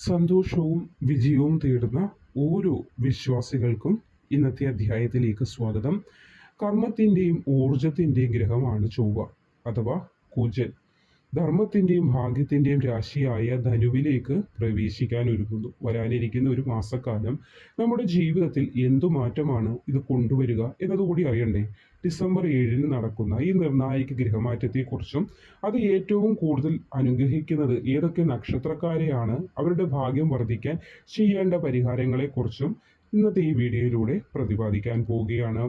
സന്തോഷവും വിജയവും തേടുന്ന ഓരോ വിശ്വാസികൾക്കും ഇന്നത്തെ അധ്യായത്തിലേക്ക് സ്വാഗതം. കർമ്മത്തിന്റെയും ഊർജത്തിന്റെയും ഗ്രഹമാണ് ചൊവ്വ അഥവാ കുജൻ. ധർമ്മത്തിന്റെയും ഭാഗ്യത്തിന്റെയും രാശിയായ ധനുവിലേക്ക് പ്രവേശിക്കാൻ ഒരുങ്ങുന്നു വരാനിരിക്കുന്ന ഒരു മാസക്കാലം നമ്മുടെ ജീവിതത്തിൽ എന്തു മാറ്റമാണ് ഇത് കൊണ്ടുവരിക എന്നതുകൂടി അറിയണ്ടേ. ഡിസംബർ ഏഴിന് നടക്കുന്ന ഈ നിർണായക ഗ്രഹമാറ്റത്തെക്കുറിച്ചും അത് ഏറ്റവും കൂടുതൽ അനുഗ്രഹിക്കുന്നത് ഏതൊക്കെ നക്ഷത്രക്കാരെയാണ് അവരുടെ ഭാഗ്യം വർദ്ധിക്കാൻ ചെയ്യേണ്ട പരിഹാരങ്ങളെക്കുറിച്ചും ഇന്നത്തെ ഈ വീഡിയോയിലൂടെ പ്രതിപാദിക്കാൻ പോവുകയാണ്.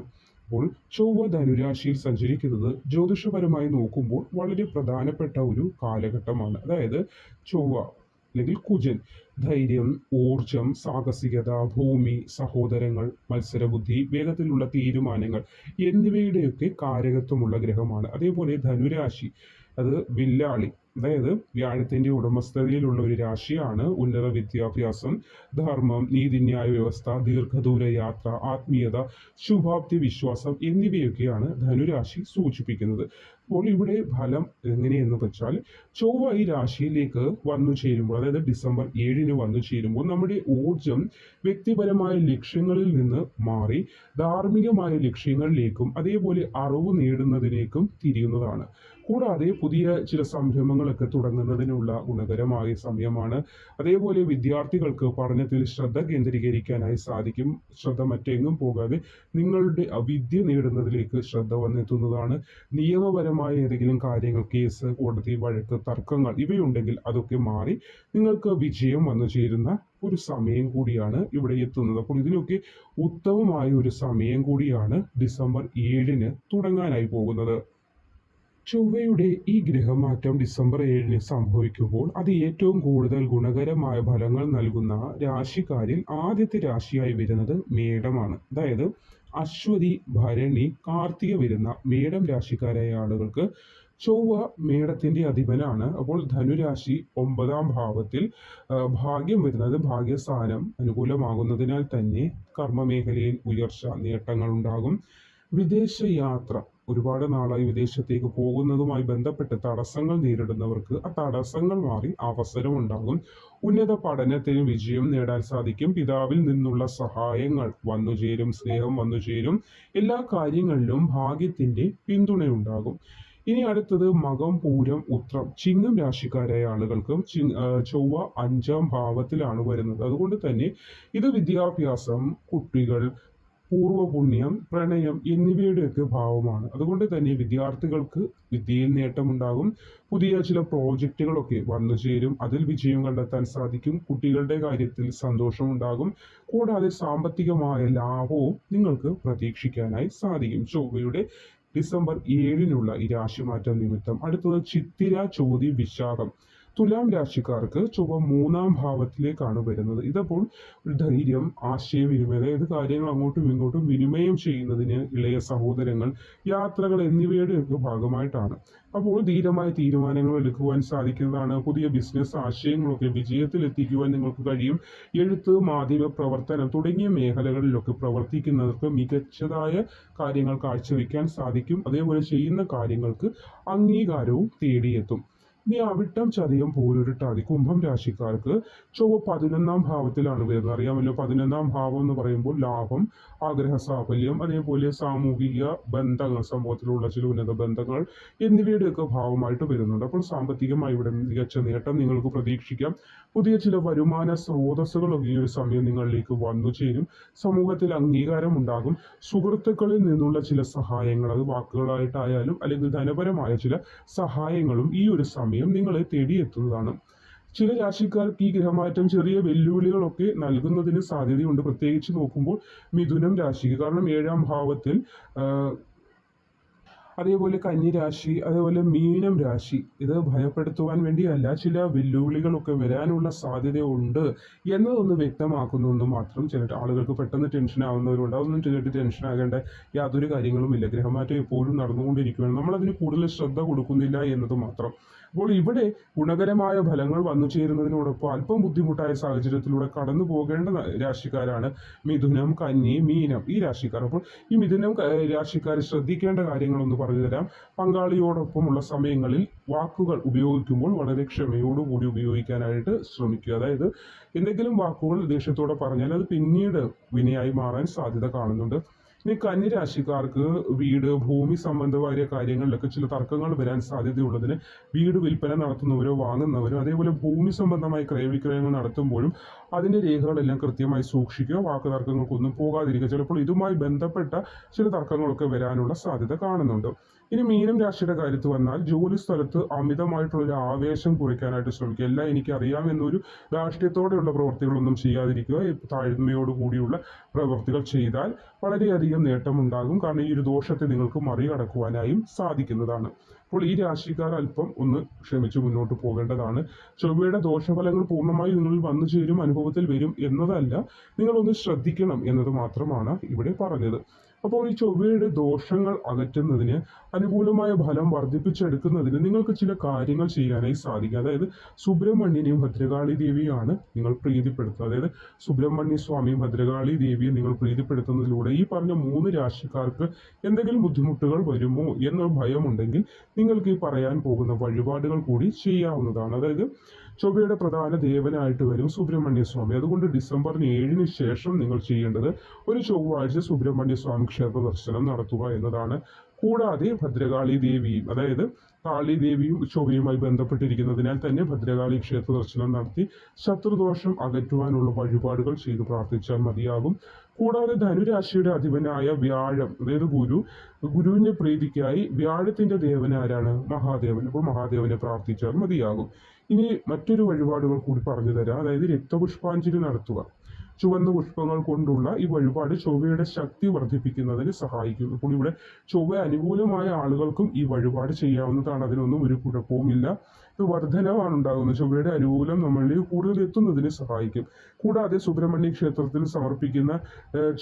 അപ്പോൾ ചൊവ്വ ധനുരാശിയിൽ സഞ്ചരിക്കുന്നത് ജ്യോതിഷപരമായി നോക്കുമ്പോൾ വളരെ പ്രധാനപ്പെട്ട ഒരു കാലഘട്ടമാണ്. അതായത് ചൊവ്വ അല്ലെങ്കിൽ കുജൻ ധൈര്യം ഊർജം സാഹസികത ഭൂമി സഹോദരങ്ങൾ മത്സരബുദ്ധി വേഗത്തിലുള്ള തീരുമാനങ്ങൾ എന്നിവയുടെയൊക്കെ കാരകത്വമുള്ള ഗ്രഹമാണ്. അതേപോലെ ധനുരാശി അത് വില്ലാളി അതായത് വ്യാഴത്തിന്റെ ഉടമസ്ഥതയിലുള്ള ഒരു രാശിയാണ് ഉന്നത വിദ്യാഭ്യാസം ധർമ്മം നീതിന്യായ വ്യവസ്ഥ ദീർഘദൂര യാത്ര ആത്മീയത ശുഭാപ്തി വിശ്വാസം എന്നിവയൊക്കെയാണ് ധനുരാശി സൂചിപ്പിക്കുന്നത്. അപ്പോൾ ഇവിടെ ഫലം എങ്ങനെയെന്ന് വെച്ചാൽ ചൊവ്വ ഈ രാശിയിലേക്ക് വന്നു ചേരുമ്പോൾ അതായത് ഡിസംബർ ഏഴിന് വന്നു ചേരുമ്പോൾ നമ്മുടെ ഊർജം വ്യക്തിപരമായ ലക്ഷ്യങ്ങളിൽ നിന്ന് മാറി ധാർമ്മികമായ ലക്ഷ്യങ്ങളിലേക്കും അതേപോലെ അറിവ് നേടുന്നതിലേക്കും തിരിയുന്നതാണ്. കൂടാതെ പുതിയ ചില സംരംഭങ്ങളൊക്കെ തുടങ്ങുന്നതിനുള്ള ഗുണകരമായ സമയമാണ്. അതേപോലെ വിദ്യാർത്ഥികൾക്ക് പഠനത്തിൽ ശ്രദ്ധ കേന്ദ്രീകരിക്കാനായി സാധിക്കും. ശ്രദ്ധ മറ്റെങ്ങും പോകാതെ നിങ്ങളുടെ വിദ്യ നേടുന്നതിലേക്ക് ശ്രദ്ധ വന്നെത്തുന്നതാണ്. നിയമപരമായ ഏതെങ്കിലും കാര്യങ്ങൾ കേസ് കോടതി വഴക്ക് തർക്കങ്ങൾ ഇവയുണ്ടെങ്കിൽ അതൊക്കെ മാറി നിങ്ങൾക്ക് വിജയം വന്നു ചേരുന്ന ഒരു സമയം കൂടിയാണ് ഇവിടെ എത്തുന്നത്. അപ്പോൾ ഇതിനൊക്കെ ഉത്തമമായ ഒരു സമയം കൂടിയാണ് ഡിസംബർ ഏഴിന് തുടങ്ങാനായി പോകുന്നത്. ചൊവ്വയുടെ ഈ ഗ്രഹമാറ്റം ഡിസംബർ ഏഴിന് സംഭവിക്കുമ്പോൾ അത് ഏറ്റവും കൂടുതൽ ഗുണകരമായ ഫലങ്ങൾ നൽകുന്ന രാശിക്കാരിൽ ആദ്യത്തെ രാശിയായി വരുന്നത് മേടമാണ്. അതായത് അശ്വതി ഭരണി കാർത്തിക വരുന്ന മേടം രാശിക്കാരായ ആളുകൾക്ക് ചൊവ്വ മേടത്തിന്റെ അധിപനാണ്. അപ്പോൾ ധനുരാശി ഒമ്പതാം ഭാവത്തിൽ ഭാഗ്യം വരുന്നത് ഭാഗ്യസ്ഥാനം അനുകൂലമാകുന്നതിനാൽ തന്നെ കർമ്മമേഖലയിൽ ഉയർച്ച നേട്ടങ്ങൾ ഉണ്ടാകും. വിദേശ യാത്ര ഒരുപാട് നാളായി വിദേശത്തേക്ക് പോകുന്നതുമായി ബന്ധപ്പെട്ട് തടസ്സങ്ങൾ നേരിടുന്നവർക്ക് ആ തടസ്സങ്ങൾ മാറി അവസരം ഉണ്ടാകും ഉന്നത പഠനത്തിന് വിജയം നേടാൻ സാധിക്കും. പിതാവിൽ നിന്നുള്ള സഹായങ്ങൾ വന്നുചേരും സ്നേഹം വന്നുചേരും എല്ലാ കാര്യങ്ങളിലും ഭാഗ്യത്തിന്റെ പിന്തുണയുണ്ടാകും. ഇനി അടുത്തത് മകം പൂരം ഉത്രം. ചിങ്ങം രാശിക്കാരായ ആളുകൾക്ക് ചൊവ്വ അഞ്ചാം ഭാവത്തിലാണ് വരുന്നത്. അതുകൊണ്ട് തന്നെ ഇത് വിദ്യാഭ്യാസം കുട്ടികൾ പൂർവപുണ്യം പ്രണയം എന്നിവയുടെയൊക്കെ ഭാവമാണ്. അതുകൊണ്ട് തന്നെ വിദ്യാർത്ഥികൾക്ക് വിദ്യയിൽ നേട്ടമുണ്ടാകും. പുതിയ ചില പ്രോജക്റ്റുകളൊക്കെ വന്നു ചേരും. അതിൽ വിജയം കണ്ടെത്താൻ സാധിക്കും. കുട്ടികളുടെ കാര്യത്തിൽ സന്തോഷമുണ്ടാകും. കൂടാതെ സാമ്പത്തികമായ ലാഭവും നിങ്ങൾക്ക് പ്രതീക്ഷിക്കാനായി സാധിക്കും. ചൊവ്വയുടെ ഡിസംബർ ഏഴിനുള്ള ഈ രാശിമാറ്റം നിമിത്തം. അടുത്തത് ചിത്തിര ചോതി വിശാഖം. തുലാം രാശിക്കാർക്ക് ചൊവ്വ മൂന്നാം ഭാവത്തിലേക്കാണ് വരുന്നത്. ഇതപ്പോൾ ധൈര്യം ആശയവിനിമയം അതായത് കാര്യങ്ങൾ അങ്ങോട്ടും ഇങ്ങോട്ടും വിനിമയം ചെയ്യുന്നതിന് ഇളയ സഹോദരങ്ങൾ യാത്രകൾ എന്നിവയുടെയൊക്കെ ഭാഗമായിട്ടാണ്. അപ്പോൾ ധീരമായ തീരുമാനങ്ങൾ എടുക്കുവാൻ സാധിക്കുന്നതാണ്. പുതിയ ബിസിനസ് ആശയങ്ങളൊക്കെ വിജയത്തിലെത്തിക്കുവാൻ നിങ്ങൾക്ക് കഴിയും. എഴുത്ത് മാധ്യമ പ്രവർത്തനം തുടങ്ങിയ മേഖലകളിലൊക്കെ പ്രവർത്തിക്കുന്നവർക്ക് മികച്ചതായ കാര്യങ്ങൾ കാഴ്ചവെക്കാൻ സാധിക്കും. അതേപോലെ ചെയ്യുന്ന കാര്യങ്ങൾക്ക് അംഗീകാരവും തേടിയെത്തും. ഇനി അവിട്ടം ചതയം പോലൊരുട്ടാതി കുംഭം രാശിക്കാർക്ക് ചൊവ്വ പതിനൊന്നാം ഭാവത്തിലാണ് വരുന്നത്. അറിയാമല്ലോ പതിനൊന്നാം ഭാവം എന്ന് പറയുമ്പോൾ ലാഭം ആഗ്രഹ സാഫല്യം അതേപോലെ സാമൂഹിക ബന്ധങ്ങൾ സമൂഹത്തിലുള്ള ചില ഉന്നത ബന്ധങ്ങൾ എന്നിവയുടെയൊക്കെ ഭാവമായിട്ട് വരുന്നുണ്ട്. അപ്പോൾ സാമ്പത്തികമായി ഇവിടെ മികച്ച നേട്ടം നിങ്ങൾക്ക് പ്രതീക്ഷിക്കാം. പുതിയ ചില വരുമാന സ്രോതസ്സുകളൊക്കെ ഈ ഒരു സമയം നിങ്ങളിലേക്ക് വന്നു ചേരും. സമൂഹത്തിൽ അംഗീകാരം ഉണ്ടാകും. സുഹൃത്തുക്കളിൽ നിന്നുള്ള ചില സഹായങ്ങൾ അത് വാക്കുകളായിട്ടായാലും അല്ലെങ്കിൽ ധനപരമായ ചില സഹായങ്ങളും ഈ ഒരു സമയം നിങ്ങളെ തേടിയെത്തുന്നതാണ്. ചില രാശിക്കാർക്ക് ഈ ഗ്രഹമാറ്റം ചെറിയ വെല്ലുവിളികളൊക്കെ നൽകുന്നതിന് സാധ്യതയുണ്ട്. പ്രത്യേകിച്ച് നോക്കുമ്പോൾ മിഥുനം രാശിക്ക് കാരണം ഏഴാം ഭാവത്തിൽ അതേപോലെ കന്നി രാശി അതേപോലെ മീനം രാശി ഇത് ഭയപ്പെടുത്തുവാൻ വേണ്ടിയല്ല ചില വെല്ലുവിളികളൊക്കെ വരാനുള്ള സാധ്യതയുണ്ട് എന്നതൊന്ന് വ്യക്തമാക്കുന്നുണ്ട് മാത്രം. ചില ആളുകൾക്ക് പെട്ടെന്ന് ടെൻഷൻ ആവുന്നവരുണ്ട്. അതൊന്നും കേട്ട് ടെൻഷൻ ആകേണ്ട യാതൊരു കാര്യങ്ങളുമില്ല ഗ്രഹമാറ്റം എപ്പോഴും നടന്നുകൊണ്ടിരിക്കുകയാണ് നമ്മൾ അതിന് കൂടുതൽ ശ്രദ്ധ കൊടുക്കുന്നില്ല എന്നത് മാത്രം. അപ്പോൾ ഇവിടെ ഗുണകരമായ ഫലങ്ങൾ വന്നു ചേരുന്നതിനോടൊപ്പം അല്പം ബുദ്ധിമുട്ടായ സാഹചര്യത്തിലൂടെ കടന്നു പോകേണ്ട രാശിക്കാരാണ് മിഥുനം കന്നി മീനം ഈ രാശിക്കാർ. അപ്പോൾ ഈ മിഥുനം രാശിക്കാർ ശ്രദ്ധിക്കേണ്ട കാര്യങ്ങളൊന്ന് പറഞ്ഞു തരാം. പങ്കാളിയോടൊപ്പമുള്ള സമയങ്ങളിൽ വാക്കുകൾ ഉപയോഗിക്കുമ്പോൾ വളരെ ക്ഷമയോടുകൂടി ഉപയോഗിക്കാനായിട്ട് ശ്രമിക്കുക. അതായത് എന്തെങ്കിലും വാക്കുകൾ ദേഷ്യത്തോടെ പറഞ്ഞാൽ അത് പിന്നീട് വിനയായി മാറാൻ സാധ്യത കാണുന്നുണ്ട്. ഇനി കന്നി രാശിക്കാർക്ക് വീട് ഭൂമി സംബന്ധമായ കാര്യങ്ങളിലൊക്കെ ചില തർക്കങ്ങൾ വരാൻ സാധ്യതയുള്ളതിന് വീട് വിൽപ്പന നടത്തുന്നവരോ വാങ്ങുന്നവരോ അതേപോലെ ഭൂമി സംബന്ധമായ ക്രയവിക്രയങ്ങൾ നടത്തുമ്പോഴും അതിന്റെ രേഖകളെല്ലാം കൃത്യമായി സൂക്ഷിക്കുക വാക്ക് തർക്കങ്ങൾക്കൊന്നും പോകാതിരിക്കുക. ചിലപ്പോൾ ഇതുമായി ബന്ധപ്പെട്ട ചില തർക്കങ്ങളൊക്കെ വരാനുള്ള സാധ്യത കാണുന്നുണ്ട്. ഇനി മീനം രാശിയുടെ കാര്യത്ത് വന്നാൽ ജോലി സ്ഥലത്ത് അമിതമായിട്ടുള്ള ഒരു ആവേശം കുറയ്ക്കാനായിട്ട് ശ്രമിക്കുക. എല്ലാം എനിക്കറിയാം എന്നൊരു രാഷ്ട്രീയത്തോടെയുള്ള പ്രവർത്തികളൊന്നും ചെയ്യാതിരിക്കുക. താഴ്മയോട് കൂടിയുള്ള പ്രവർത്തികൾ ചെയ്താൽ വളരെയധികം നേട്ടമുണ്ടാകും. കാരണം ഈ ഒരു ദോഷത്തെ നിങ്ങൾക്ക് മറികടക്കുവാനായും സാധിക്കുന്നതാണ്. അപ്പോൾ ഈ രാശിക്കാർ അല്പം ഒന്ന് ക്ഷമിച്ച് മുന്നോട്ട് പോകേണ്ടതാണ്. ചൊവ്വയുടെ ദോഷഫലങ്ങൾ പൂർണമായി നിങ്ങൾ വന്നു ചേരും അനുഭവത്തിൽ വരും എന്നതല്ല നിങ്ങളൊന്ന് ശ്രദ്ധിക്കണം എന്നത് മാത്രമാണ് ഇവിടെ പറഞ്ഞത്. അപ്പോൾ ഈ ചൊവ്വയുടെ ദോഷങ്ങൾ അകറ്റുന്നതിന് അനുകൂലമായ ഫലം വർദ്ധിപ്പിച്ചെടുക്കുന്നതിന് നിങ്ങൾക്ക് ചില കാര്യങ്ങൾ ചെയ്യാനായി സാധിക്കും. അതായത് സുബ്രഹ്മണ്യനെയും ഭദ്രകാളി ദേവിയാണ് നിങ്ങൾ പ്രീതിപ്പെടുത്തുക. അതായത് സുബ്രഹ്മണ്യ സ്വാമിയും ഭദ്രകാളി ദേവിയെ നിങ്ങൾ പ്രീതിപ്പെടുത്തുന്നതിലൂടെ ഈ പറഞ്ഞ മൂന്ന് രാശിക്കാർക്ക് എന്തെങ്കിലും ബുദ്ധിമുട്ടുകൾ വരുമോ എന്നൊരു ഭയമുണ്ടെങ്കിൽ നിങ്ങൾക്ക് ഈ പറയാൻ പോകുന്ന വഴിപാടുകൾ കൂടി ചെയ്യാവുന്നതാണ്. അതായത് ചൊവ്വയുടെ പ്രധാന ദേവനായിട്ട് വരും സുബ്രഹ്മണ്യ സ്വാമി. അതുകൊണ്ട് ഡിസംബറിന് ഏഴിന് ശേഷം നിങ്ങൾ ചെയ്യേണ്ടത് ഒരു ചൊവ്വാഴ്ച സുബ്രഹ്മണ്യ സ്വാമി ക്ഷേത്ര ദർശനം നടത്തുക എന്നതാണ്. കൂടാതെ ഭദ്രകാളി ദേവിയും അതായത് കാളി ദേവിയും ചൊവ്വയുമായി ബന്ധപ്പെട്ടിരിക്കുന്നതിനാൽ തന്നെ ഭദ്രകാളി ക്ഷേത്ര ദർശനം നടത്തി ശത്രുദോഷം അകറ്റുവാനുള്ള വഴിപാടുകൾ ചെയ്ത് പ്രാർത്ഥിച്ചാൽ മതിയാകും. കൂടാതെ ധനുരാശിയുടെ അധിപനായ വ്യാഴം അതായത് ഗുരു ഗുരുവിന്റെ പ്രീതിക്കായി വ്യാഴത്തിന്റെ ദേവൻ ആരാണ്? മഹാദേവൻ. അപ്പോൾ മഹാദേവനെ പ്രാർത്ഥിച്ചാൽ മതിയാകും. ഇനി മറ്റൊരു വഴിപാടുകൾ കൂടി പറഞ്ഞു തരാം. അതായത് രക്തപുഷ്പാഞ്ജലി നടത്തുക. ചുവന്ന പുഷ്പങ്ങൾ കൊണ്ടുള്ള ഈ വഴിപാട് ചൊവ്വയുടെ ശക്തി വർദ്ധിപ്പിക്കുന്നതിന് സഹായിക്കും അപ്പോൾ ഇവിടെ ചൊവ്വ അനുകൂലമായ ആളുകൾക്കും ഈ വഴിപാട് ചെയ്യാവുന്നതാണ്. അതിനൊന്നും ഒരു കുഴപ്പവുമില്ല. വർധനവാണ് ഉണ്ടാകുന്നത്. ചൊവ്വയുടെ അനുകൂലം നമ്മളിൽ കൂടുതൽ എത്തുന്നതിന് സഹായിക്കും. കൂടാതെ സുബ്രഹ്മണ്യ ക്ഷേത്രത്തിൽ സമർപ്പിക്കുന്ന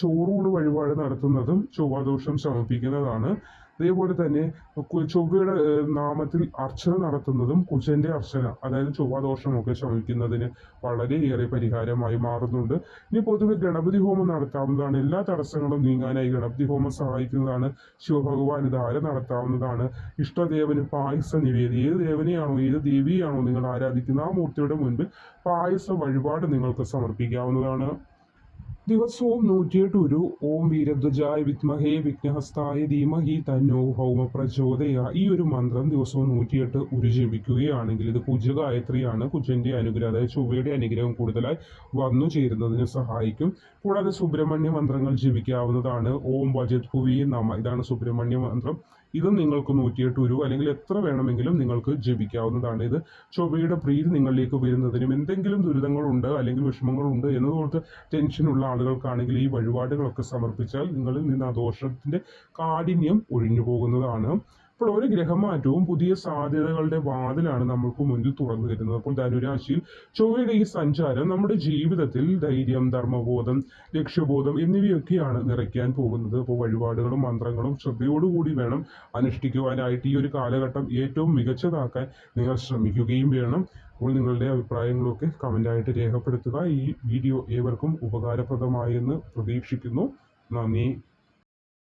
ചോറൂട് വഴിപാട് നടത്തുന്നതും ചൊവ്വാദോഷം ശമിപ്പിക്കുന്നതാണ് അതേപോലെ തന്നെ ചൊവ്വയുടെ നാമത്തിൽ അർച്ചന നടത്തുന്നതും കുജന്റെ അർച്ചന അതായത് ചൊവ്വാദോഷമൊക്കെ ശമിക്കുന്നതിന് വളരെയേറെ പരിഹാരമായി മാറുന്നുണ്ട്. ഇനി പൊതുവെ ഗണപതി ഹോമം നടത്താവുന്നതാണ്. എല്ലാ തടസ്സങ്ങളും നീങ്ങാനായി ഗണപതി ഹോമം സഹായിക്കുന്നതാണ് ശിവഭഗവാന് ധാര നടത്താവുന്നതാണ്? ഇഷ്ടദേവന് പായസ നിവേദി. ഏത് ദേവനെയാണോ ഏത് ദേവിയാണോ നിങ്ങൾ ആരാധിക്കുന്ന ആ മൂർത്തിയുടെ മുൻപിൽ പായസ വഴിപാട് നിങ്ങൾക്ക് സമർപ്പിക്കാവുന്നതാണ്. ദിവസവും നൂറ്റിയെട്ട് ഒരു ഓം വീരധ്വജായ വിത്മഹേ വിഘ്നഹസ്തായ ധീമഹി തന്നോ ഹൗമ പ്രചോദയ. ഈ ഒരു മന്ത്രം ദിവസവും നൂറ്റിയെട്ട് ഉരു ജപിക്കുകയാണെങ്കിൽ ഇത് കുജഗായത്രിയാണ്. കുജന്റെ അനുഗ്രഹം അതായത് ചൊവ്വയുടെ അനുഗ്രഹം കൂടുതലായി വന്നു ചേരുന്നതിന് സഹായിക്കും. കൂടാതെ സുബ്രഹ്മണ്യ മന്ത്രങ്ങൾ ജപിക്കാവുന്നതാണ്. ഓം വജത് ഭുവി നമ. ഇതാണ് സുബ്രഹ്മണ്യ മന്ത്രം. ഇതും നിങ്ങൾക്ക് നൂറ്റിയെട്ട് ഉരു അല്ലെങ്കിൽ എത്ര വേണമെങ്കിലും നിങ്ങൾക്ക് ജപിക്കാവുന്നതാണ്. ഇത് ചൊവ്വയുടെ പ്രീതി നിങ്ങളിലേക്ക് വരുന്നതിനും എന്തെങ്കിലും ദുരിതങ്ങളുണ്ട് അല്ലെങ്കിൽ വിഷമങ്ങളുണ്ട് എന്നതുകൊണ്ട് ടെൻഷനുള്ള ആളുകൾക്കാണെങ്കിൽ ഈ വഴിപാടുകളൊക്കെ സമർപ്പിച്ചാൽ നിങ്ങളിൽ നിന്ന് ആ ദോഷത്തിന്റെ കാഠിന്യം ഒഴിഞ്ഞു പോകുന്നതാണ് അപ്പോൾ ഒരു ഗ്രഹമാറ്റവും പുതിയ സാധ്യതകളുടെ വാതിലാണ് നമ്മൾക്ക് മുന്നിൽ തുറന്നു തരുന്നത് അപ്പോൾ ധനുരാശിയിൽ ചൊവ്വയുടെ ഈ സഞ്ചാരം നമ്മുടെ ജീവിതത്തിൽ ധൈര്യം ധർമ്മബോധം ലക്ഷ്യബോധം എന്നിവയൊക്കെയാണ് നിറയ്ക്കാൻ പോകുന്നത്. അപ്പോൾ വഴിപാടുകളും മന്ത്രങ്ങളും ശ്രദ്ധയോടുകൂടി വേണം അനുഷ്ഠിക്കുവാനായിട്ട് ഈ ഒരു കാലഘട്ടം ഏറ്റവും മികച്ചതാക്കാൻ നിങ്ങൾ ശ്രമിക്കുകയും വേണം. അപ്പോൾ നിങ്ങളുടെ അഭിപ്രായങ്ങളൊക്കെ കമന്റായിട്ട് രേഖപ്പെടുത്തുക. ഈ വീഡിയോ ഏവർക്കും ഉപകാരപ്രദമായെന്ന് പ്രതീക്ഷിക്കുന്നു. നന്ദി.